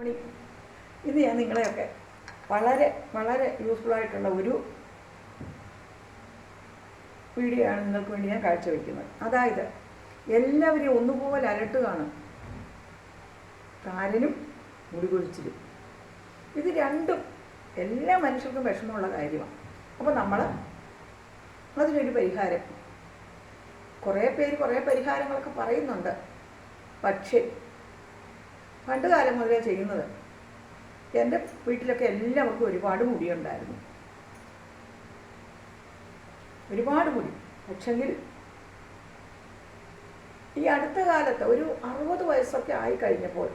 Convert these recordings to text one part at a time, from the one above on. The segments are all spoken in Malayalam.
മണി ഇത് ഞാൻ നിങ്ങളെയൊക്കെ വളരെ വളരെ യൂസ്ഫുൾ ആയിട്ടുള്ള ഒരു വീഡിയോ ആണ് നിങ്ങൾക്ക് വേണ്ടി ഞാൻ കാഴ്ചവെക്കുന്നത്. അതായത് എല്ലാവരെയും ഒന്നുപോലെ അലട്ടുകയാണ്. താരനും മുടികൊഴിച്ചിലും. ഇത് രണ്ടും എല്ലാ മനുഷ്യർക്കും വിഷമമുള്ള കാര്യമാണ്. അപ്പോൾ നമ്മൾ അതിനൊരു പരിഹാരം. കുറേ പേര് കുറേ പരിഹാരങ്ങളൊക്കെ പറയുന്നുണ്ട്. പക്ഷേ പണ്ട് കാലം മുതലേ ചെയ്യുന്നത്. എന്റെ വീട്ടിലൊക്കെ എല്ലാവർക്കും ഒരുപാട് മുടിയുണ്ടായിരുന്നു. ഒരുപാട് മുടി. പക്ഷെങ്കിൽ ഈ അടുത്ത കാലത്ത് ഒരു അറുപത് വയസ്സൊക്കെ ആയി കഴിഞ്ഞപ്പോൾ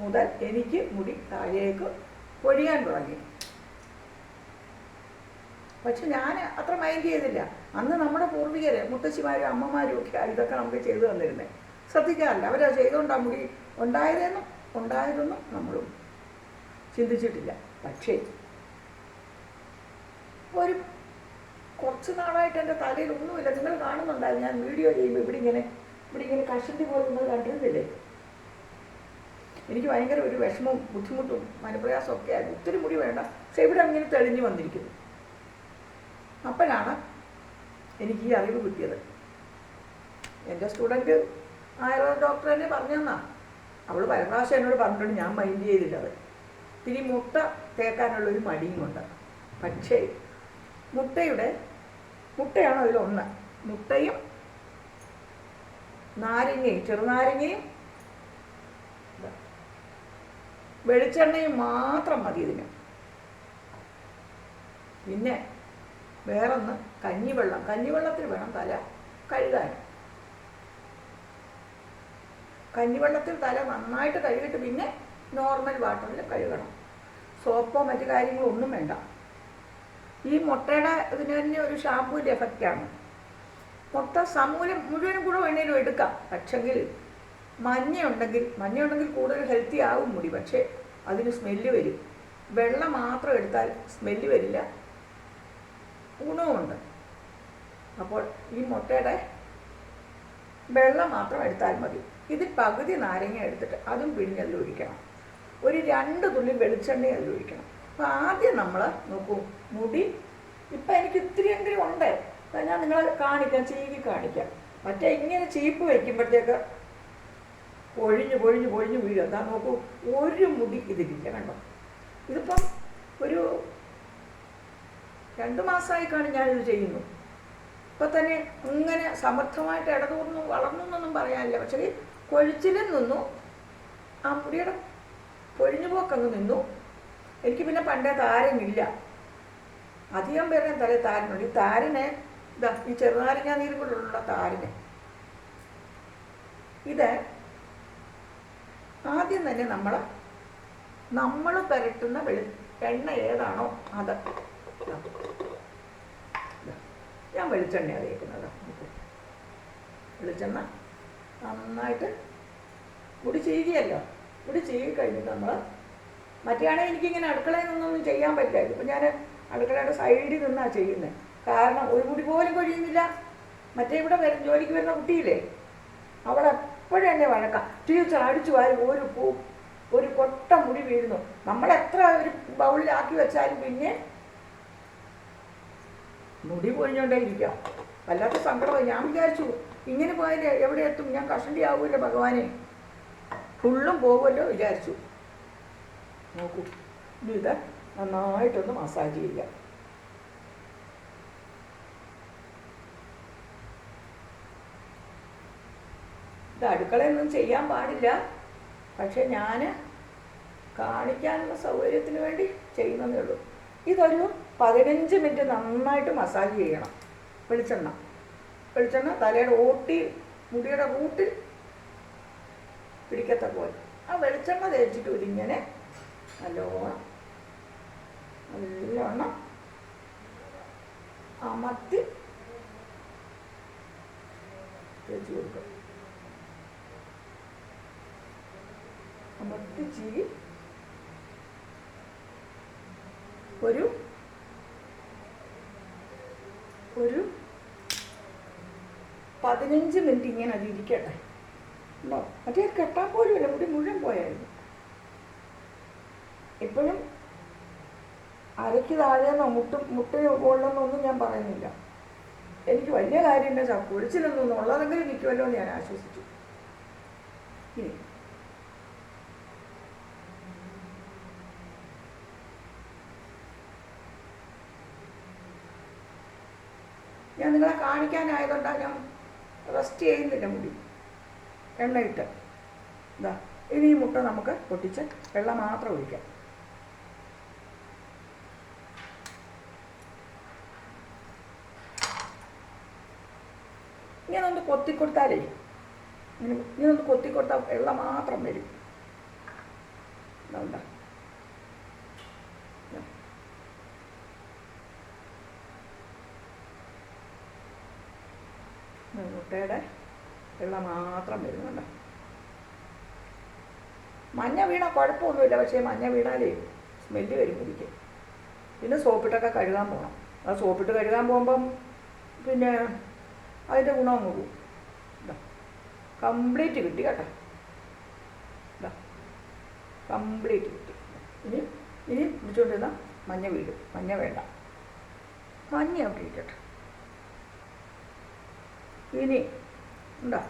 മുതൽ എനിക്ക് മുടി താഴേക്ക് പൊഴിയാൻ തുടങ്ങി. പക്ഷെ ഞാൻ അത്ര മൈൻഡ് ചെയ്തില്ല. അന്ന് നമ്മുടെ പൂർവികരെ മുത്തശ്ശിമാരും അമ്മമാരും ഒക്കെ ഇതൊക്കെ നമുക്ക് ചെയ്തു തന്നിരുന്നത് ശ്രദ്ധിക്കാറില്ല. അവരത് ചെയ്തുകൊണ്ടാണ് മുടി ഉണ്ടായതെന്നും ഉണ്ടായിരുന്നു നമ്മളും ചിന്തിച്ചിട്ടില്ല. പക്ഷേ ഒരു കുറച്ച് നാളായിട്ട് എന്റെ തലയിൽ ഒന്നുമില്ല. നിങ്ങൾ കാണുന്നുണ്ടായി ഞാൻ വീഡിയോ ചെയ്യുമ്പോൾ ഇവിടെ ഇങ്ങനെ ഇവിടെ ഇങ്ങനെ കഷണ്ടി പോലെ നിങ്ങൾ കണ്ടിരുന്നില്ലേ? എനിക്ക് ഭയങ്കര ഒരു വിഷമവും ബുദ്ധിമുട്ടും മനപ്രയാസവും ഒക്കെ ആയിരുന്നു. ഒത്തിരി മുടി വേണ്ട. പക്ഷെ ഇവിടെ അങ്ങനെ തെളിഞ്ഞു വന്നിരിക്കുന്നു. അപ്പോഴാണ് എനിക്ക് ഈ അറിവ് കിട്ടിയത്. എന്റെ സ്റ്റുഡന്റ് ആയുർവേദ ഡോക്ടർ തന്നെ പറഞ്ഞെന്നാ. അവൾ പരപ്രാവശ്യം എന്നോട് പറഞ്ഞിട്ടുണ്ട് ഞാൻ മൈൻഡ് ചെയ്തില്ല അത്. പിന്നെ ഈ മുട്ട തേക്കാനുള്ളൊരു മടിയുമുണ്ട് പക്ഷേ മുട്ടയുടെ മുട്ടയാണ് അതിലൊന്ന് മുട്ടയും നാരങ്ങയും ചെറുനാരങ്ങയും വെളിച്ചെണ്ണയും മാത്രം മതി ഇതിന്. പിന്നെ വേറൊന്ന് കഞ്ഞിവെള്ളം. കഞ്ഞിവെള്ളത്തിൽ വേണം തല കഴുകാൻ. കഞ്ഞിവെള്ളത്തിൽ തല നന്നായിട്ട് കഴുകിയിട്ട് പിന്നെ നോർമൽ വാട്ടറിൽ കഴുകണം. സോപ്പോ മറ്റു കാര്യങ്ങളോ ഒന്നും വേണ്ട. ഈ മുട്ടയുടെ ഇതിന് തന്നെ ഒരു ഷാമ്പൂവിന്റെ എഫക്റ്റാണ് മുട്ട സമൂലം മുഴുവനും കൂടെ വേണേലും എടുക്കാം. പക്ഷെങ്കിൽ മഞ്ഞയുണ്ടെങ്കിൽ മഞ്ഞയുണ്ടെങ്കിൽ മഞ്ഞ കൂടുതൽ ഹെൽത്തി ആവും മുടി. പക്ഷേ അതിന് സ്മെല്ല് വരും. വെള്ളം മാത്രം എടുത്താൽ സ്മെല്ല് വരില്ല. ഗുണവുമുണ്ട്. അപ്പോൾ ഈ മുട്ടയുടെ വെള്ളം മാത്രം എടുത്താൽ മതി. ഇതിൽ പകുതി നാരങ്ങ എടുത്തിട്ട് അതും പിഴിഞ്ഞെല്ലാം ഒഴിക്കണം. ഒരു രണ്ട് തുള്ളി വെളിച്ചെണ്ണ അതിൽ ഒഴിക്കണം. അപ്പോൾ ആദ്യം നമ്മൾ നോക്കൂ മുടി. ഇപ്പം എനിക്ക് ഇത്തിരിയെങ്കിലും ഉണ്ട്. ഞാൻ നിങ്ങളെ കാണിക്കാം ചീകി കാണിക്കാം. മറ്റേ ഇങ്ങനെ ചീപ്പ് വയ്ക്കുമ്പോഴത്തേക്ക് പൊഴിഞ്ഞ് പൊഴിഞ്ഞ് പൊഴിഞ്ഞ് വീഴും. എന്താ നോക്കൂ ഒരു മുടി ഇതിലില്ല കണ്ടോ? ഇതിപ്പം ഒരു രണ്ട് മാസമായി കാണും ഞാനിത് ചെയ്യുന്നു. ഇപ്പം തന്നെ ഇങ്ങനെ സമർത്ഥമായിട്ട് ഇടതൂർന്നു വളർന്നു എന്നൊന്നും പറയാനില്ല. പക്ഷേ കൊഴിച്ചിലും നിന്നു ആ മുടിയുടെ പൊഴിഞ്ഞു പോക്കങ്ങ് നിന്നു. എനിക്ക് പിന്നെ പണ്ടേ താരനില്ല അധികം പേരുടെ തല താരനുണ്ട് ഈ താരനെ ഇതാ ഈ ചെറുനാരങ്ങ നീര് കൊണ്ടുള്ള താരനെ. ഇത് ആദ്യം തന്നെ നമ്മൾ നമ്മൾ പുരട്ടുന്ന വെളി എണ്ണ ഏതാണോ അത്. ഞാൻ വെളിച്ചെണ്ണ തേക്കുന്നത്. വെളിച്ചെണ്ണ നന്നായിട്ട് മുടി ചീകിയല്ലോ. മുടി ചീകി കഴിഞ്ഞിട്ട് നമ്മൾ മറ്റേയാണെങ്കിൽ എനിക്കിങ്ങനെ അടുക്കളയിൽ നിന്നൊന്നും ചെയ്യാൻ പറ്റില്ല. ഇപ്പം ഞാൻ അടുക്കളയുടെ സൈഡിൽ നിന്നാണ് ചെയ്യുന്നത് കാരണം ഒരു മുടി പോലും കൊഴിയുന്നില്ല. മറ്റേ ഇവിടെ വരും ജോലിക്ക് വരുന്ന കുട്ടിയില്ലേ? അവൾ എപ്പോഴും എന്നെ വഴക്കാം. ടീച്ചർ അടിച്ചു വാരി ഒരു പൂ ഒരു കൊട്ട മുടി വീഴുന്നു. നമ്മളെത്ര ഒരു ബൗളിലാക്കി വെച്ചാലും പിന്നെ മുടി പൊഴിഞ്ഞോണ്ടേ ഇരിക്കാം. വല്ലാത്ത സങ്കടമായി. ഞാൻ വിചാരിച്ചു ഇങ്ങനെ പോയാൽ എവിടെ എത്തും? ഞാൻ കഷണ്ടി ആവുമല്ലോ ഭഗവാനെ? ഫുള്ളും പോകുമല്ലോ വിചാരിച്ചു. നോക്കൂ ഇത് നന്നായിട്ടൊന്ന് മസാജ് ചെയ്യുക. ഇത് അടുക്കളയൊന്നും ചെയ്യാൻ പാടില്ല. പക്ഷെ ഞാൻ കാണിക്കാനുള്ള സൗകര്യത്തിന് വേണ്ടി ചെയ്യുന്നതേ ഉള്ളൂ. ഇതൊരു പതിനഞ്ച് മിനിറ്റ് നന്നായിട്ട് മസാജ് ചെയ്യണം. വെളിച്ചെണ്ണ. വെളിച്ചെണ്ണ തലയുടെ ഓട്ടി മുടിയുടെ റൂട്ടിൽ പിടിക്കത്ത പോലെ. ആ വെളിച്ചെണ്ണ തേച്ചിട്ട് ഇതിങ്ങനെ നല്ലോണം നല്ലോണം അമർത്തി തേച്ച് കൊടുക്കും. അമർത്തി ചീ ഒരു ഒരു പതിനഞ്ച് മിനിറ്റ് ഇങ്ങനെ അത് ഇരിക്കട്ടെ. ഉണ്ടോ? മറ്റേ കെട്ടാൻ പോലും ഇല്ല മുടി മുഴുവൻ പോയായിരുന്നു. ഇപ്പോഴും അരയ്ക്ക് താഴെന്നോ മുട്ട് മുട്ടിന് മുകളിലെന്നൊന്നും ഞാൻ പറയുന്നില്ല. എനിക്ക് വലിയ കാര്യം എന്താ കുഴിച്ചിലൊന്നും ഉള്ളതെങ്കിലും നിൽക്കുമല്ലോ എന്ന് ഞാൻ ആശ്വസിച്ചു. ഞാൻ നിങ്ങളെ കാണിക്കാനായതുകൊണ്ടാണ് ഞാൻ റെസ്റ്റ് ചെയ്യുന്നില്ല മുടി. എണ്ണയിട്ട് ഇതാ ഇനി ഈ മുട്ട നമുക്ക് പൊട്ടിച്ച് വെള്ളം മാത്രം ഒഴിക്കാം. ഇങ്ങനെ ഒന്ന് കൊത്തിക്കൊടുത്താലേ ഇങ്ങനെ ഇങ്ങനെ ഒന്ന് കൊത്തിക്കൊടുത്താൽ വെള്ളം മാത്രം വരും. ഇതുണ്ടാ മുട്ടയുടെ വെള്ളം മാത്രം വരുന്നുണ്ട്. മഞ്ഞ വീണ കുഴപ്പമൊന്നുമില്ല പക്ഷേ മഞ്ഞ വീണാലേ സ്മെല്ല് വരും കുടിക്കും പിന്നെ സോപ്പിട്ടൊക്കെ കഴുകാൻ പോകണം ആ സോപ്പിട്ട് കഴുകാൻ പോകുമ്പം പിന്നെ അതിന്റെ ഗുണം അങ്ങ് പോകും. കംപ്ലീറ്റ് കിട്ടി കേട്ടോ. കംപ്ലീറ്റ് കിട്ടി. ഇനി ഇനി പിടിച്ചുകൊണ്ടിരുന്ന മഞ്ഞ വീഴും മഞ്ഞ വേണ്ട. മഞ്ഞ ഇരിക്കട്ടെ. ഇനി ഉണ്ടോ?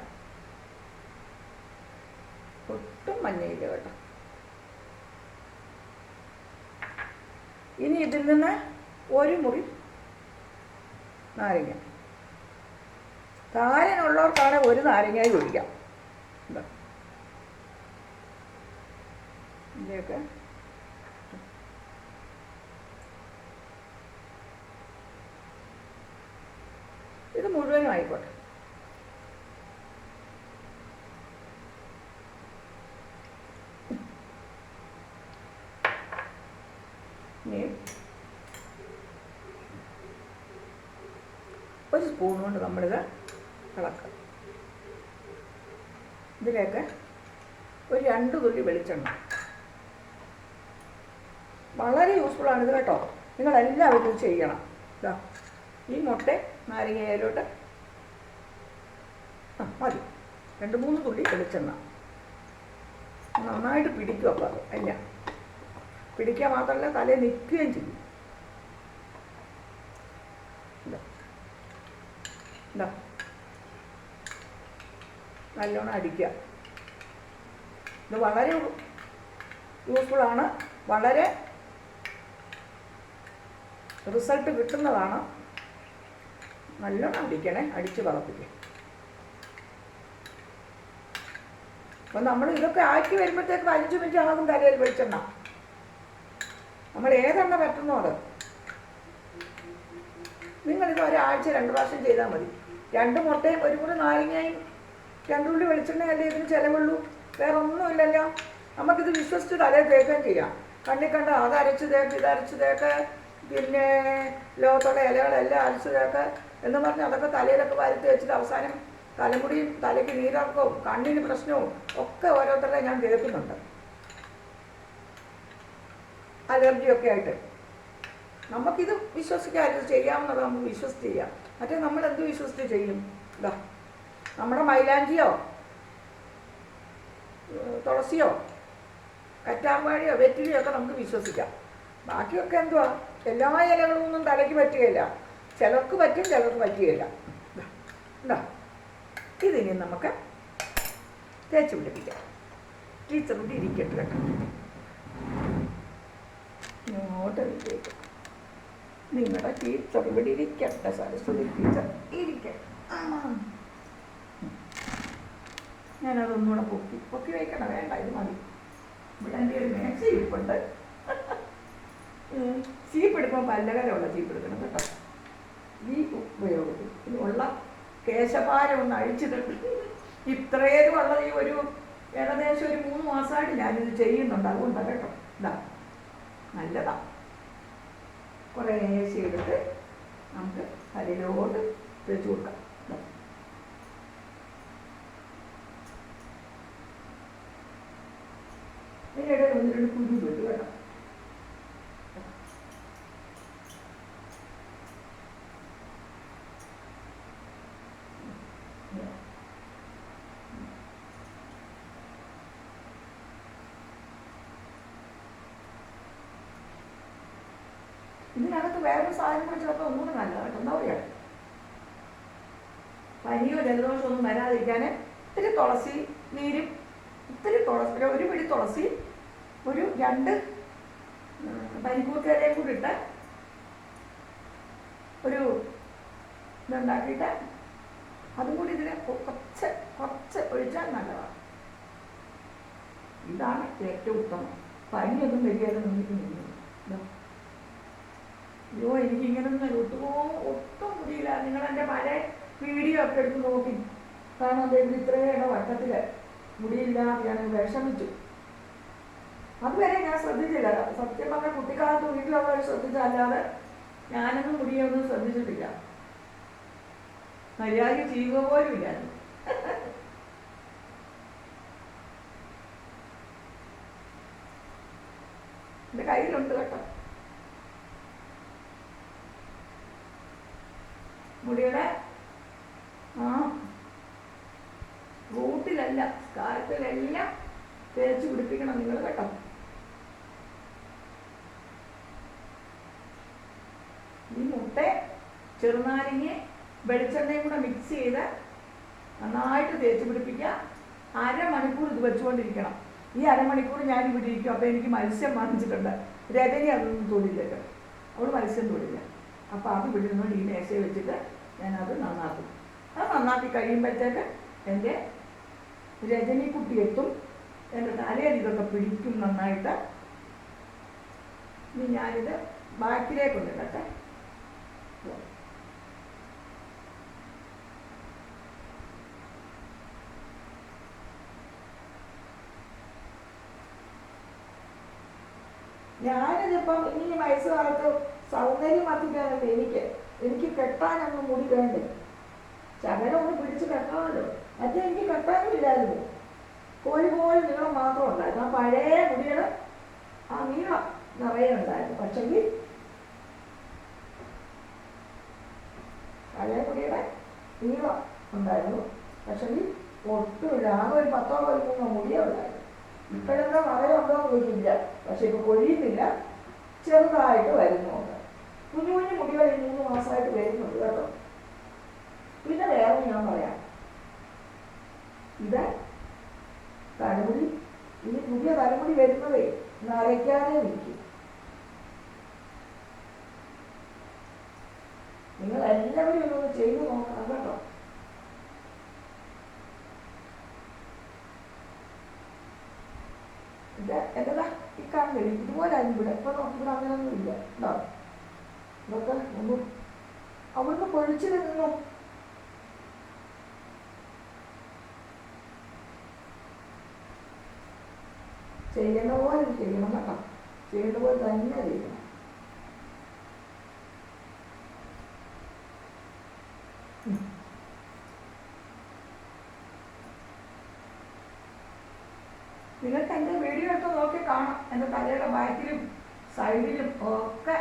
ഒട്ടും മഞ്ഞയില്ല കേട്ടോ. ഇനി ഇതിൽ നിന്ന് ഒരു മുറി നാരങ്ങ. താരനുള്ളവർക്കാണ് ഒരു നാരങ്ങായി ഒഴിക്കാം. ഉണ്ടോ ഇതിലേക്ക് ഇത് മുഴുവനും ആയിക്കോട്ടെ ഇനി ഒരു സ്പൂൺ കൊണ്ട് നമ്മളിത് ഇളക്കുക ഇതിലേക്ക് ഒരു രണ്ട് തുള്ളി വെളിച്ചെണ്ണ. വളരെ യൂസ്ഫുള്ളാണ് ഇത് കേട്ടോ. നിങ്ങളെല്ലാവരും ഇത് ചെയ്യണം. ഇതാ ഈ മുട്ട നാരങ്ങയിലോട്ട്. ആ മതി. രണ്ട് മൂന്ന് തുള്ളി വെളിച്ചെണ്ണ. നന്നായിട്ട് പിടിക്കും അപ്പോൾ അല്ല പിടിക്കുക മാത്രമല്ല തലയിൽ നിൽക്കുകയും ചെയ്യും ഇതാ. നല്ലോണം അടിക്കുക. ഇത് വളരെ യൂസ്ഫുള്ളാണ് വളരെ റിസൾട്ട് കിട്ടുന്നതാണ്. നല്ലോണം അടിക്കണേ. അടിച്ച് വളർത്തിക്കുക അപ്പം നമ്മൾ ഇതൊക്കെ ആക്കി വരുമ്പോഴത്തേക്ക് അഞ്ച് മിനിറ്റ് ആകും തലയിൽ വെളിച്ചെണ്ണ. നമ്മൾ ഏതെണ്ണ പറ്റുന്നോ അത്? നിങ്ങളിത് ഒരാഴ്ച രണ്ട് പ്രാവശ്യം ചെയ്താൽ മതി. രണ്ട് മുട്ടയും ഒരു മുറി നാരങ്ങയും രണ്ടുള്ളി വെളിച്ചെണ്ണയല്ലേ ഇതിന് ചിലവുള്ളൂ? വേറെ ഒന്നുമില്ലല്ലോ നമുക്കിത് വിശ്വസിച്ച് തലേ തേക്കുകയും ചെയ്യാം. കണ്ണി കണ്ട അത് അരച്ച് തേക്ക് ഇത് അരച്ച് തേക്ക് പിന്നെ ലോകത്തുള്ള ഇലകളെല്ലാം അരച്ച് തേക്ക് എന്ന് പറഞ്ഞ് അതൊക്കെ തലയിലൊക്കെ വരുത്തി വെച്ചിട്ട് അവസാനം തലമുടിയും തലയ്ക്ക് നീരിറക്കവും കണ്ണിന് പ്രശ്നവും ഒക്കെ ഓരോരുത്തരുടെ ഞാൻ കേൾക്കുന്നുണ്ട്. അലർജിയൊക്കെ ആയിട്ട്. നമുക്കിത് വിശ്വസിക്കാം ഇത് ചെയ്യാവുന്നത് നമുക്ക് വിശ്വസിച്ച് ചെയ്യാം. മറ്റേ നമ്മൾ എന്ത് വിശ്വസിച്ച് ചെയ്യും? ഇതാ നമ്മുടെ മൈലാഞ്ചിയോ? തുളസിയോ? കറ്റാർവാഴിയോ വെറ്റിലയോ ഒക്കെ നമുക്ക് വിശ്വസിക്കാം. ബാക്കിയൊക്കെ എന്തുവാ? എല്ലാ ഇലകളും ഒന്നും തലയ്ക്ക് പറ്റുകയില്ല. ചിലർക്ക് പറ്റും ചിലർക്ക് പറ്റുകയില്ല. ഇതാ ഇതിനി നമുക്ക് തേച്ച് പിടിപ്പിക്കാം. ടീച്ചർ ഇവിടെ ഇരിക്കട്ടെ. കേട്ടോ ഇങ്ങോട്ട് ഇരിക്കും നിങ്ങളുടെ ടീച്ചർ ഇവിടെ ഇരിക്കട്ടെ സരസ്വതി ടീച്ചർ ഇരിക്കട്ടെ. ഞാനതൊന്നുകൂടെ പൊക്കി. പൊക്കി വയ്ക്കണം വേണ്ട ഇത് മതി. ഇവിടെ എന്റെ ഒരു മേ ഇരിപ്പുണ്ട്. ചീപ്പെടുക്കുമ്പോൾ പല്ലകരമുള്ള ചീപ്പ് എടുക്കണം കേട്ടോ. ഈ ഉപയോഗത്തിൽ ഉള്ള കേശഭാരം ഒന്ന് അഴിച്ചിട്ട് ഇത്രയേലും ഉള്ള ഈ ഒരു ഏകദേശം ഒരു മൂന്ന് മാസമായിട്ട് ഞാനിത് ചെയ്യുന്നുണ്ട്. അതുകൊണ്ടാണ് കേട്ടോ. ഇതാ നല്ലതാ. കുറേശ്ശെ ചെയ്തിട്ട് നമുക്ക് തലയിലോട്ട് വെച്ച് കൊടുക്കാം ദാ. ഇതിനിടെ ഒന്ന് രണ്ട് കുരു വെട്ട് കേട്ടോ ഇതിനകത്ത് വേറൊരു സാധനം കൂടി ചേർത്താൽ ഒന്നുകൂടെ നല്ലതാണ് കേട്ടോ. എന്താ പറയുക പനിയോ ജലദോഷമോ ഒന്നും വരാതിരിക്കാൻ ഇത്തിരി തുളസി നീരും ഇത്തിരി തുളസി ഒരു- പിടി തുളസി ഒരു രണ്ട് പനിക്കൂർക്കയിലയും കൂടി ഇട്ട് ഒരു ഇതുണ്ടാക്കിയിട്ട് അതും കൂടി ഇതിനെ കുറച്ച് കുറച്ച് ഒഴിച്ചാൽ നല്ലതാണ്. ഇതാണ് ഏറ്റവും ഉത്തമം. പനിയൊന്നും വലിയ നിന്നിട്ട് നിന്നു അയ്യോ എനിക്ക് ഇങ്ങനൊന്നും ഒട്ടുമോ ഒട്ടും മുടിയില്ല. നിങ്ങൾ എന്റെ പഴയ വീഡിയോ ഒക്കെ എടുത്ത് നോക്കി. കാരണം അദ്ദേഹം ഇത്രയുടെ വട്ടത്തിൽ മുടിയില്ല ഞാൻ വിഷമിച്ചു. അതുവരെ ഞാൻ ശ്രദ്ധിച്ചില്ല. സത്യം പറഞ്ഞ കുട്ടിക്കാലത്ത് വീട്ടിലുള്ളവർ ശ്രദ്ധിച്ചല്ലാതെ ഞാനൊന്നും മുടിയൊന്നും ശ്രദ്ധിച്ചിട്ടില്ല. മര്യാദ ചെയ്യുക പോലും ഇല്ലായിരുന്നു എന്റെ കയ്യിലുണ്ട് കേട്ടോ മുടിയുടെ ആ. റൂട്ടിലല്ല സ്കാരത്തിലെല്ലാം തേച്ച് പിടിപ്പിക്കണം നിങ്ങൾ കേട്ടോ. ഈ മുട്ട ചെറുനാരങ്ങ വെളിച്ചെണ്ണയും കൂടെ മിക്സ് ചെയ്ത് നന്നായിട്ട് തേച്ച് പിടിപ്പിക്കുക. അരമണിക്കൂർ ഇത് വെച്ചുകൊണ്ടിരിക്കണം. ഈ അരമണിക്കൂർ ഞാൻ ഇവിടെ ഇരിക്കും അപ്പോൾ എനിക്ക് മത്സ്യം വാങ്ങിച്ചിട്ടുണ്ട്. രജനി അതൊന്നും തൊടില്ല അവൾ മത്സ്യം തൊടില്ല അപ്പോൾ അത് ഇവിടെ നിന്ന് ഈ മേശയിൽ വെച്ചിട്ട് ഞാനത് നന്നാക്കും. അത് നന്നാക്കി കഴിയുമ്പോഴത്തേക്ക് എന്റെ രജനിക്കുട്ടി എത്തും. എന്റെ തലയിൽ ഇതൊക്കെ പിടിക്കും നന്നായിട്ട്. ഇനി ഞാനിത് ബാക്കിലേക്ക് കൊണ്ടിടട്ടെ ഞാനിതിപ്പം ഇനി വയസ്സുകാലത്ത് സൗന്ദര്യം വർദ്ധിക്കാനല്ല എനിക്ക് എനിക്ക് കെട്ടാൻ കെട്ടാനൊന്നും മുടി വേണ്ടേ? ശകലം ഒന്ന് പിടിച്ച് കെട്ടാമല്ലോ. മറ്റേ എനിക്ക് കെട്ടാനില്ലായിരുന്നു. കോഴി പോലെ നീളം മാത്രം ഉണ്ടായിരുന്നു. ആ പഴയ മുടികൾ ആ നീളം നിറയെ ഉണ്ടായിരുന്നു. പക്ഷെങ്കിൽ പഴയ മുടിയുടെ നീളം ഉണ്ടായിരുന്നു. പക്ഷെങ്കിൽ ഒട്ടുമില്ല. ആകെ ഒരു പത്തോ പതിമൂന്നോ മുടിയേ ഉണ്ടായിരുന്നു. ഇപ്പോഴെന്താ പറയുണ്ടോ ചോദിക്കില്ല പക്ഷെ ഇപ്പൊ കൊഴിയുന്നില്ല. ചെറുതായിട്ട് വരുന്നുണ്ട് കുഞ്ഞു കുഞ്ഞു മുടികൾ ഈ മൂന്ന് മാസമായിട്ട് വരുന്നുണ്ട് കേട്ടോ. പിന്നെ വേറെ ഞാൻ പറയാം. ഇത് തലമുടി ഇനി പുതിയ തലമുടി വരുന്നതേ നരയ്ക്കാതെ നിൽക്കും. നിങ്ങൾ എല്ലാവരും ഇതൊന്ന് ചെയ്തു നോക്കണം കേട്ടോ. ഇത് എന്നതാ ഈ കാണുന്നില്ല? ഇതുപോലെ ഇവിടെ ഇപ്പൊ നോക്കി ഇവിടെ അങ്ങനെയൊന്നും ഇല്ല ഉണ്ടോ ഇതൊക്കെ ഒന്നും അവിടുന്ന് പൊഴിച്ചു നിന്നു. ചെയ്യേണ്ട പോലെ ചെയ്യണം കേട്ടോ. ചെയ്യേണ്ട പോലെ തന്നെ ചെയ്യണം. നിങ്ങൾക്ക് എന്റെ വീഡിയോ എടുത്ത് നോക്കി കാണാം. എന്റെ തലയുടെ ബാക്കിലും സൈഡിലും ഒക്കെ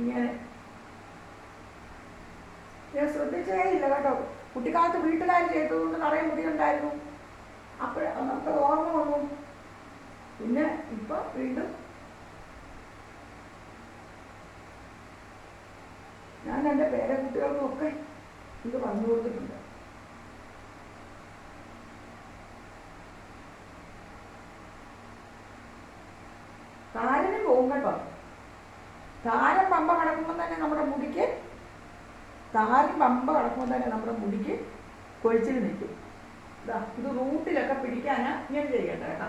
ഇങ്ങനെ. ഞാൻ ശ്രദ്ധിച്ചേ ഇല്ല കേട്ടോ. കുട്ടിക്കാലത്ത് വീട്ടുകാർ ചെയ്തതുകൊണ്ട് നിറയെ മുടിയുണ്ടായിരുന്നു അപ്പോൾ നമുക്ക് ഓർമ്മ വന്നു. പിന്നെ ഇപ്പൊ വീണ്ടും ഞാൻ എന്റെ പേരെ ഒക്കെ ഇത് പറഞ്ഞു കൊടുത്തിട്ടുണ്ട്. താരനും പോകും കേട്ടോ താരം പമ്പ കിടക്കുമ്പോൾ തന്നെ നമ്മുടെ മുടിക്ക് താരം പമ്പ കടക്കുമ്പോൾ തന്നെ നമ്മുടെ മുടിക്ക് കൊഴിച്ചിൽ നിൽക്കും. ഇതാ ഇത് റൂട്ടിലൊക്കെ പിടിക്കാനാ ഇങ്ങനെ ചെയ്യട്ടെ കേട്ടോ.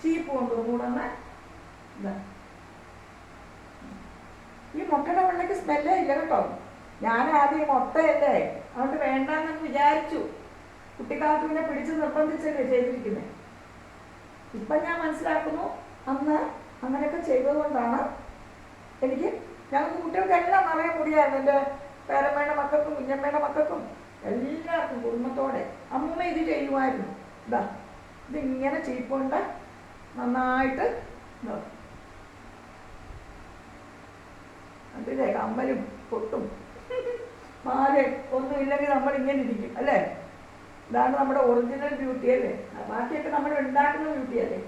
ചീപ്പ് കൊണ്ട് മൂടുന്ന ഇതാ ഈ മുട്ടയുടെ വെള്ളയ്ക്ക് സ്മെല്ലേ ഇല്ല കേട്ടോ. ഞാൻ ആദ്യം ഈ മുട്ടയല്ലേ? അതുകൊണ്ട് വേണ്ടെന്ന് വിചാരിച്ചു. കുട്ടിക്കാലത്ത് പിന്നെ പിടിച്ച് നിർബന്ധിച്ചല്ലേ ചെയ്തിരിക്കുന്നത് ഇപ്പം ഞാൻ മനസ്സിലാക്കുന്നു അന്ന് അങ്ങനെയൊക്കെ ചെയ്തതുകൊണ്ടാണ് എനിക്ക് ഞങ്ങൾക്ക് കുട്ടികൾക്കെല്ലാം നിറയെ മുടിയായിരുന്നു. എന്റെ പേരമ്മയുടെ മക്കൾക്കും കുഞ്ഞമ്മയുടെ മക്കൾക്കും എല്ലാവർക്കും കുടുംബത്തോടെ അമ്മ ഇത് ചെയ്യുമായിരുന്നു. ഇതാ ഇതിങ്ങനെ ചീപ്പുകൊണ്ട് നന്നായിട്ട് അതിലേ കമ്മലും പൊട്ടും. മാലയും ഒന്നും ഇല്ലെങ്കിൽ നമ്മൾ ഇങ്ങനെ ഇരിക്കും അല്ലേ? ഇതാണ് നമ്മുടെ ഒറിജിനൽ ബ്യൂട്ടി അല്ലേ? ബാക്കിയൊക്കെ നമ്മൾ ഉണ്ടാക്കുന്ന ബ്യൂട്ടി അല്ലേ?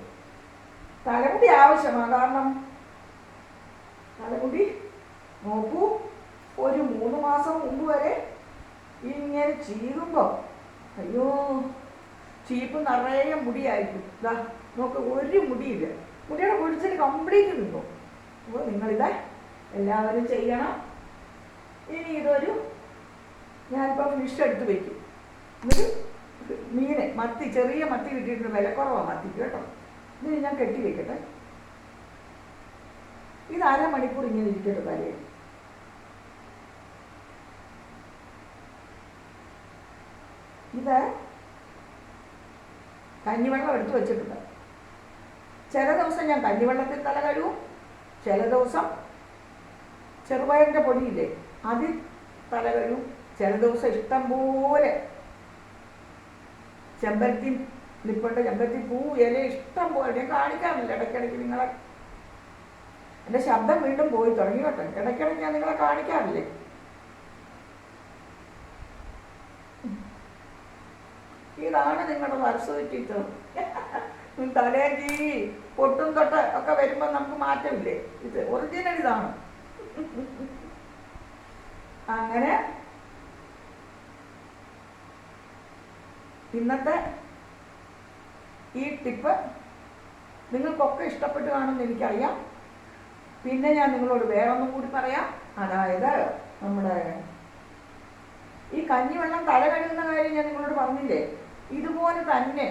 തലമുടി ആവശ്യമാണ്. കാരണം തലമുടി നോക്കൂ. ഒരു മൂന്ന് മാസം മുമ്പ് വരെ ഇങ്ങനെ ചീകുമ്പോൾ അയ്യോ ചീപ്പ് നിറയെ മുടിയായിരിക്കും. ഇതാ നോക്ക് ഒരു മുടിയില്ല. മുടിയുടെ പൊടിച്ചിട്ട് കംപ്ലീറ്റ് നിൽക്കും അപ്പോൾ നിങ്ങളിത് എല്ലാവരും ചെയ്യണം. ഇനി ഇതൊരു ഞാനിപ്പോൾ ഫിഷ് എടുത്ത് വയ്ക്കും മീന് മത്തി ചെറിയ മത്തി കിട്ടിയിട്ടുണ്ട്. വില കുറവാ മത്തിക്ക് കേട്ടോ. ഇനി ഞാൻ കെട്ടി വെക്കട്ടെ. ഇത് അരമണിക്കൂർ ഇങ്ങനെ ഇരിക്കട്ടെ തലയിൽ ഇത് കഞ്ഞിവെള്ളം എടുത്തു വെച്ചിട്ടുണ്ട്. ചില ദിവസം ഞാൻ കഞ്ഞിവെള്ളത്തിൽ തല കഴുകും ചില ദിവസം ചെറുപയറിന്റെ പൊടിയില്ലേ അതിൽ തല കഴുകും. ചില ദിവസം ഇഷ്ടം പോലെ ചെമ്പരത്തി നിപ്പുണ്ട് ചെമ്പരത്തി പൂ ഇല ഇഷ്ടം പോലെ. ഞാൻ കാണിക്കാറില്ല ഇടയ്ക്കിടയ്ക്ക് നിങ്ങളെ എന്റെ ശബ്ദം വീണ്ടും പോയി തുടങ്ങി കേട്ടോ. ഇടയ്ക്കിടയ്ക്ക് ഞാൻ നിങ്ങളെ കാണിക്കാറില്ലേ? ഇതാണ് നിങ്ങളുടെ ടീച്ചർ തലേജി പൊട്ടും തൊട്ട് ഒക്കെ വരുമ്പോൾ നമുക്ക് മാറ്റമില്ലേ? ഇത് ഒറിജിനൽ ഇതാണ്. അങ്ങനെ. ഇന്നത്തെ ഈ ടിപ്പ് നിങ്ങൾക്കൊക്കെ ഇഷ്ടപ്പെട്ട് കാണുമെന്ന് എനിക്കറിയാം. പിന്നെ ഞാൻ നിങ്ങളോട് വേറെ ഒന്നും കൂടി പറയാം. അതായത് നമ്മുടെ ഈ കഞ്ഞിവെള്ളം തല കഴുകുന്ന കാര്യം ഞാൻ നിങ്ങളോട് പറഞ്ഞില്ലേ? ഇതുപോലെ തന്നെ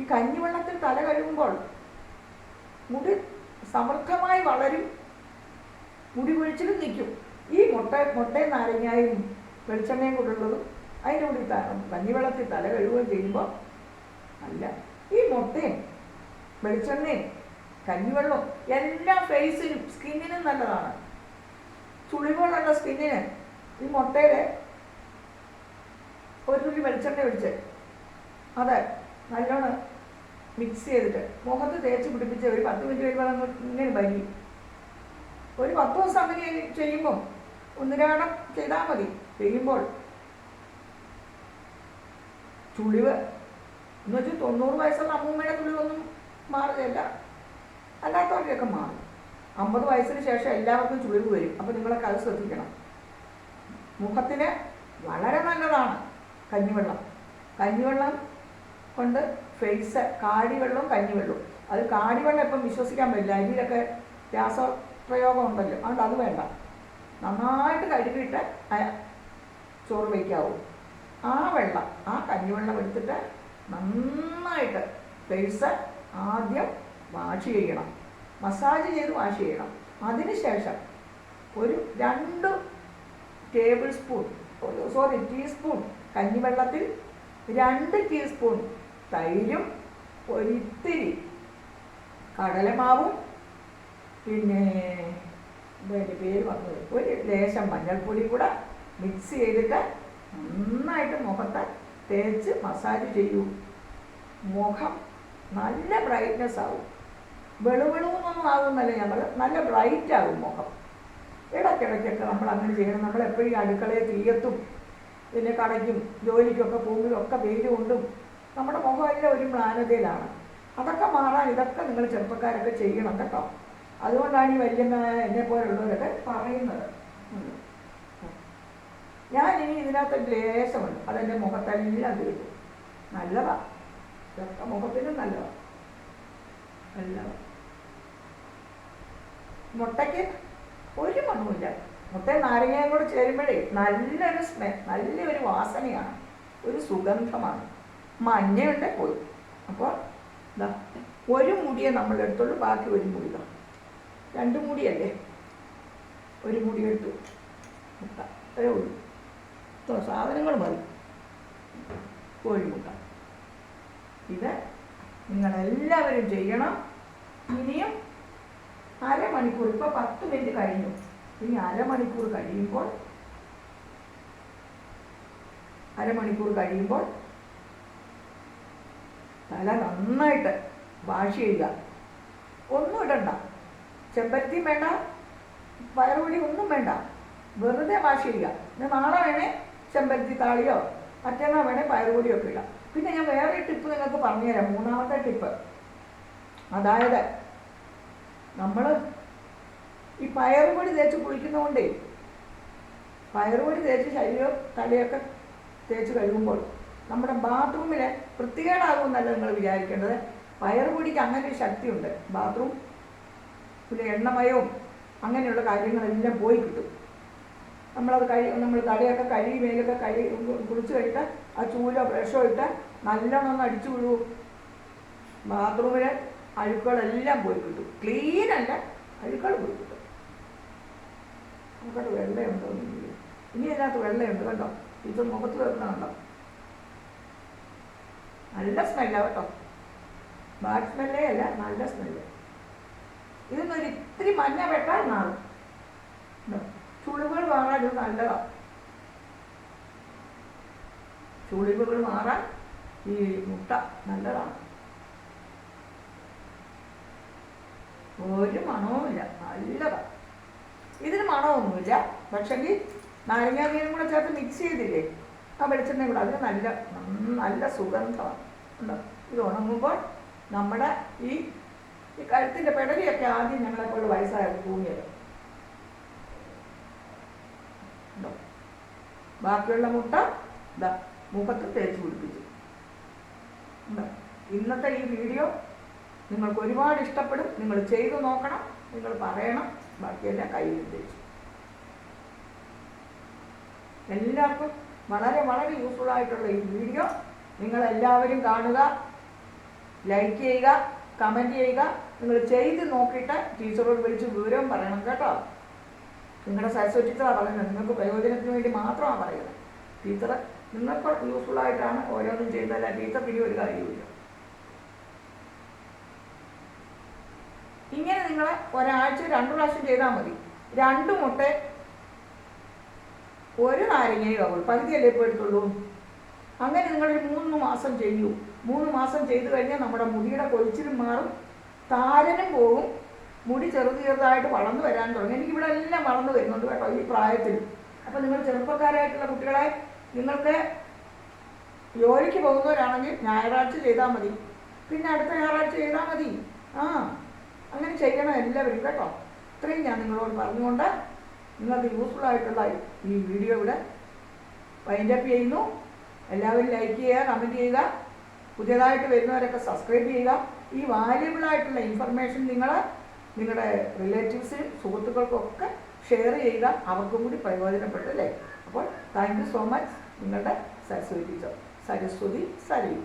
ഈ കഞ്ഞിവെള്ളത്തിൽ തല കഴുകുമ്പോൾ മുടി സമൃദ്ധമായി വളരും. മുടി കുഴിച്ചിലും നിൽക്കും. ഈ മുട്ട മുട്ടയും നാരങ്ങായും വെളിച്ചെണ്ണയും കൊണ്ടുള്ളതും അതിന്റെ കൂടി കഞ്ഞിവെള്ളത്തിൽ തല കഴുകുകയും ചെയ്യുമ്പോൾ അല്ല ഈ മുട്ടയും വെളിച്ചെണ്ണയും കഞ്ഞിവെള്ളവും എല്ലാ ഫേസിനും സ്കിന്നിനും നല്ലതാണ്. ചുളിവുകളുള്ള സ്കിന്നിന് ഈ മുട്ടയുടെ ഒരു തുള്ളി വെളിച്ചെണ്ണ ഒഴിച്ച്. അത് നല്ലോണം മിക്സ് ചെയ്തിട്ട്. മുഖത്ത് തേച്ച് പിടിപ്പിച്ച് ഒരു പത്ത് മിനിറ്റ് കഴിയുമ്പോൾ ഇങ്ങനെ വരി. ഒരു പത്ത് ദിവസം അങ്ങനെ ചെയ്യുമ്പോൾ ഒന്നിരാടം ചെയ്താൽ മതി. ചെയ്യുമ്പോൾ ചുളിവ്. എന്ന് വെച്ചാൽ തൊണ്ണൂറ് വയസ്സുള്ള അമ്മൂമ്മയുടെ ചുളിവൊന്നും മാറുകയല്ല. അല്ലാത്തവരുടെയൊക്കെ മാറും. അമ്പത് വയസ്സിന് ശേഷം എല്ലാവർക്കും ചുളിവ് വരും. അപ്പോൾ നിങ്ങളൊക്കെ അത് ശ്രദ്ധിക്കണം. മുഖത്തിന് വളരെ നല്ലതാണ്. കഞ്ഞിവെള്ളം. കഞ്ഞിവെള്ളം കൊണ്ട് ഫേസ് കാടിവെള്ളവും കഞ്ഞിവെള്ളവും. അത് കാടിവെള്ളം ഇപ്പം വിശ്വസിക്കാൻ പറ്റില്ല. അരിയിലൊക്കെ രാസപ്രയോഗം ഉണ്ടല്ലോ. അതുകൊണ്ട് അത് വേണ്ട. നന്നായിട്ട് കഴുകിയിട്ട് ചോറ് വയ്ക്കാവൂ ആ വെള്ളം ആ കഞ്ഞിവെള്ളം എടുത്തിട്ട് നന്നായിട്ട് ഫേസ് ആദ്യം വാഷ് ചെയ്യണം. മസാജ് ചെയ്ത് വാഷ് ചെയ്യണം. അതിനുശേഷം ഒരു രണ്ട് ടേബിൾ സ്പൂൺ സോറി ടീസ്പൂൺ കഞ്ഞിവെള്ളത്തിൽ രണ്ട് ടീസ്പൂൺ തൈരും ഒരിത്തിരി കടലമാവും പിന്നെ എന്റെ പേര് വന്നത് ഒരു ലേശം മഞ്ഞൾപ്പൊടി കൂടെ മിക്സ് ചെയ്തിട്ട് നന്നായിട്ട് മുഖത്ത് തേച്ച് മസാജ് ചെയ്യൂ. മുഖം നല്ല ബ്രൈറ്റ്നെസ് ആവും. വെളുവെളുവെന്നൊന്നും ആകുന്നല്ല ഞങ്ങൾ നല്ല ബ്രൈറ്റ് ആകും മുഖം. ഇടയ്ക്കിടയ്ക്കൊക്കെ നമ്മൾ അങ്ങനെ ചെയ്യണം. നമ്മൾ എപ്പോഴും അടുക്കളയെ തീയത്തും പിന്നെ കടയ്ക്കും ജോലിക്കൊക്കെ പോകുന്നതും ഒക്കെ വെയിൽ കൊണ്ടും നമ്മുടെ മുഖമെല്ലാം ഒരു മ്ലാനതയിലാണ്. അതൊക്കെ മാറാൻ ഇതൊക്കെ നിങ്ങൾ ചെറുപ്പക്കാരൊക്കെ ചെയ്യണം കേട്ടോ. അതുകൊണ്ടാണ് ഈ വല്യമ്മ എന്നെ പോലുള്ളവരൊക്കെ പറയുന്നത്. ഞാൻ ഇനി ഇതിനകത്ത് ലേശമുണ്ട്. അതെന്റെ മുഖത്തെല്ലാം തീരും നല്ലതാ. ഇതൊക്കെ മുഖത്തിനും നല്ലതാ. നല്ലതാ. മുട്ടയ്ക്ക് ഒരു മണവുമില്ല. മുട്ടയും നാരങ്ങയും കൂടെ ചേരുമ്പോഴേ നല്ലൊരു സ്മെ നല്ലൊരു വാസനയാണ്. ഒരു സുഗന്ധമാണ്. മഞ്ഞയുണ്ട് പോയി. അപ്പോൾ എന്താ ഒരു മുടിയെ നമ്മൾ എടുത്തുള്ളൂ ബാക്കി ഒരു മുടി തന്നെ രണ്ട് മുടിയല്ലേ? ഒരു മുടി എടുത്തു. മുട്ട. അത്രേ ഉള്ളൂ. സാധനങ്ങൾ മതി. കോഴിമുട്ട ഇത് നിങ്ങളെല്ലാവരും ചെയ്യണം. ഇനിയും അരമണിക്കൂർ ഇപ്പോൾ പത്ത് മിനിറ്റ് കഴിഞ്ഞു. ഇനി അരമണിക്കൂർ കഴിയുമ്പോൾ അരമണിക്കൂർ കഴിയുമ്പോൾ തല നന്നായിട്ട് വാഷ് ചെയ്യുക. ഒന്നും ഇടണ്ട. ചെമ്പരത്തിയും വേണ്ട പയറുപൊടി ഒന്നും വേണ്ട. വെറുതെ വാഷ് ചെയ്യുക. പിന്നെ നാളെ വേണേ ചെമ്പരത്തി താളിയോ മറ്റന്നാൾ വേണേ പയറുപൊടിയോ ഒക്കെ ഇടാം. പിന്നെ ഞാൻ വേറെ ടിപ്പ് നിങ്ങൾക്ക് പറഞ്ഞുതരാം. മൂന്നാമത്തെ ടിപ്പ്. അതായത് നമ്മൾ ഈ പയറും കൂടി തേച്ച് കുളിക്കുന്നതുകൊണ്ടേ പയറും കൂടി തേച്ച് ശരീരം തലയൊക്കെ തേച്ച് കഴുകുമ്പോൾ നമ്മുടെ ബാത്റൂമിലെ വൃത്തികേടാകുമെന്നല്ല നിങ്ങൾ വിചാരിക്കേണ്ടത്. പയറുപൊടിക്ക് അങ്ങനെ ഒരു ശക്തിയുണ്ട്. ബാത്റൂം പിന്നെ എണ്ണമയവും അങ്ങനെയുള്ള കാര്യങ്ങളെല്ലാം പോയി കിട്ടും. നമ്മളത് കഴി നമ്മൾ തലയൊക്കെ കഴുകി മേലൊക്കെ കഴുകി കുളിച്ച് കഴിഞ്ഞിട്ട് ആ ചൂലോ ബ്രഷോ ഇട്ട് നല്ലോണം ഒന്ന് അടിച്ചു വിടുവോ ബാത്റൂമിലെ അഴുക്കുകളെല്ലാം പോയി കിട്ടും. ക്ലീനല്ല അല്ല അഴുക്കുകൾ പോയി കിട്ടും. നമുക്കത് വെള്ളയുണ്ടോ. ഇനി. അതിനകത്ത് വെള്ളയുണ്ട് കണ്ടോ? ഇത് മുഖത്ത് വരുന്നുണ്ടോ നല്ല സ്മെല്ലാണ് കേട്ടോ. ബാഡ് സ്മെല്ലേ അല്ല നല്ല സ്മെല്ല് ഇതിനൊരു ഇത്തിരി മഞ്ഞ വെട്ടാൻ മാറും? ചുളിവുകൾ മാറാൻ ഇത് നല്ലതാണ് ചുളിവുകൾ മാറാൻ ഈ മുട്ട നല്ലതാണ് ഒരു മണവുമില്ല നല്ലതാണ് ഇതിന് മണമൊന്നുമില്ല. പക്ഷെങ്കിൽ നാരങ്ങാനീരും കൂടെ ചേർത്ത് മിക്സ് ചെയ്തില്ലേ? ആ വെളിച്ചെണ്ണ കൂടെ. അതിന് നല്ല നല്ല സുഗന്ധമാണ്. ഉണ്ടോ ഇത് ഉണങ്ങുമ്പോൾ നമ്മുടെ ഈ ഈ കഴുത്തിന്റെ പെടലിയൊക്കെ ആദ്യം ഞങ്ങളെക്കൊണ്ട് വയസ്സായ തൂങ്ങിയത് ഉണ്ടോ ബാക്കിയുള്ള മുട്ട ഇതാ മുഖത്ത് തേച്ച് പിടിപ്പിച്ചു. ഉണ്ടോ ഇന്നത്തെ ഈ വീഡിയോ നിങ്ങൾക്ക് ഒരുപാട് ഇഷ്ടപ്പെടും. നിങ്ങൾ ചെയ്തു നോക്കണം. നിങ്ങൾ പറയണം. ബാക്കിയെല്ലാം കയ്യിൽ ഉദ്ദേശിച്ചു. എല്ലാവർക്കും വളരെ വളരെ യൂസ്ഫുൾ ആയിട്ടുള്ള ഈ വീഡിയോ നിങ്ങൾ എല്ലാവരും കാണുക ലൈക്ക് ചെയ്യുക കമന്റ് ചെയ്യുക. നിങ്ങൾ ചെയ്ത് നോക്കിയിട്ട് ടീച്ചറോട് വിളിച്ച് വിവരവും പറയണം കേട്ടോ. നിങ്ങളുടെ സരസ്വതി ടീച്ചറാണ് പറയുന്നത്. നിങ്ങൾക്ക് പ്രയോജനത്തിന് വേണ്ടി മാത്രമാണ് പറയുന്നത്. ടീച്ചർ നിങ്ങൾക്ക് യൂസ്ഫുൾ ആയിട്ടാണ് ഓരോന്നും ചെയ്യുന്നതല്ല ടീച്ചർ പിന്നെ ഒരു കാര്യമില്ല ഇങ്ങനെ നിങ്ങൾ ഒരാഴ്ച രണ്ട് പ്രാവശ്യം ചെയ്താൽ മതി. രണ്ട് മുട്ട ഒരു നാരങ്ങയോ ആവുള്ളൂ പകുതിയല്ലേ ഇപ്പോൾ എടുത്തുള്ളൂ? അങ്ങനെ നിങ്ങളൊരു മൂന്ന് മാസം ചെയ്യൂ. മൂന്ന് മാസം ചെയ്തു കഴിഞ്ഞാൽ നമ്മുടെ മുടിയുടെ കൊഴിച്ചിലും മാറും താരനും പോകും മുടി ചെറുത് ചെറുതായിട്ട് വളർന്നു വരാൻ തുടങ്ങി. എനിക്കിവിടെ എല്ലാം വളർന്നു വരുന്നുണ്ട് കേട്ടോ ഈ പ്രായത്തിൽ. അപ്പം നിങ്ങൾ ചെറുപ്പക്കാരായിട്ടുള്ള കുട്ടികളെ നിങ്ങൾക്ക് ജോലിക്ക് പോകുന്നവരാണെങ്കിൽ ഞായറാഴ്ച ചെയ്താൽ മതി. പിന്നെ അടുത്ത ഞായറാഴ്ച ചെയ്താൽ മതി. ആ. അങ്ങനെ ചെയ്യണം എല്ലാവരും കേട്ടോ. ഇത്രയും ഞാൻ നിങ്ങളോട് പറഞ്ഞുകൊണ്ട് നിങ്ങൾക്ക് യൂസ്ഫുൾ ആയിട്ടുള്ള ഈ വീഡിയോ ഇവിടെ വൈൻഡപ്പ് ചെയ്യുന്നു. എല്ലാവരും ലൈക്ക് ചെയ്യുക കമന്റ് ചെയ്യുക. പുതിയതായിട്ട് വരുന്നവരൊക്കെ സബ്സ്ക്രൈബ് ചെയ്യുക. ഈ വാല്യബിളായിട്ടുള്ള ഇൻഫർമേഷൻ നിങ്ങൾ നിങ്ങളുടെ റിലേറ്റീവ്സിനും സുഹൃത്തുക്കൾക്കൊക്കെ ഷെയർ ചെയ്യുക. അവർക്കും കൂടി പ്രയോജനപ്പെട്ടല്ലേ അപ്പോൾ താങ്ക് യു സോ മച്ച് നിങ്ങളുടെ സരസ്വതി ടീച്ചർ. സരസ്വതി സരയു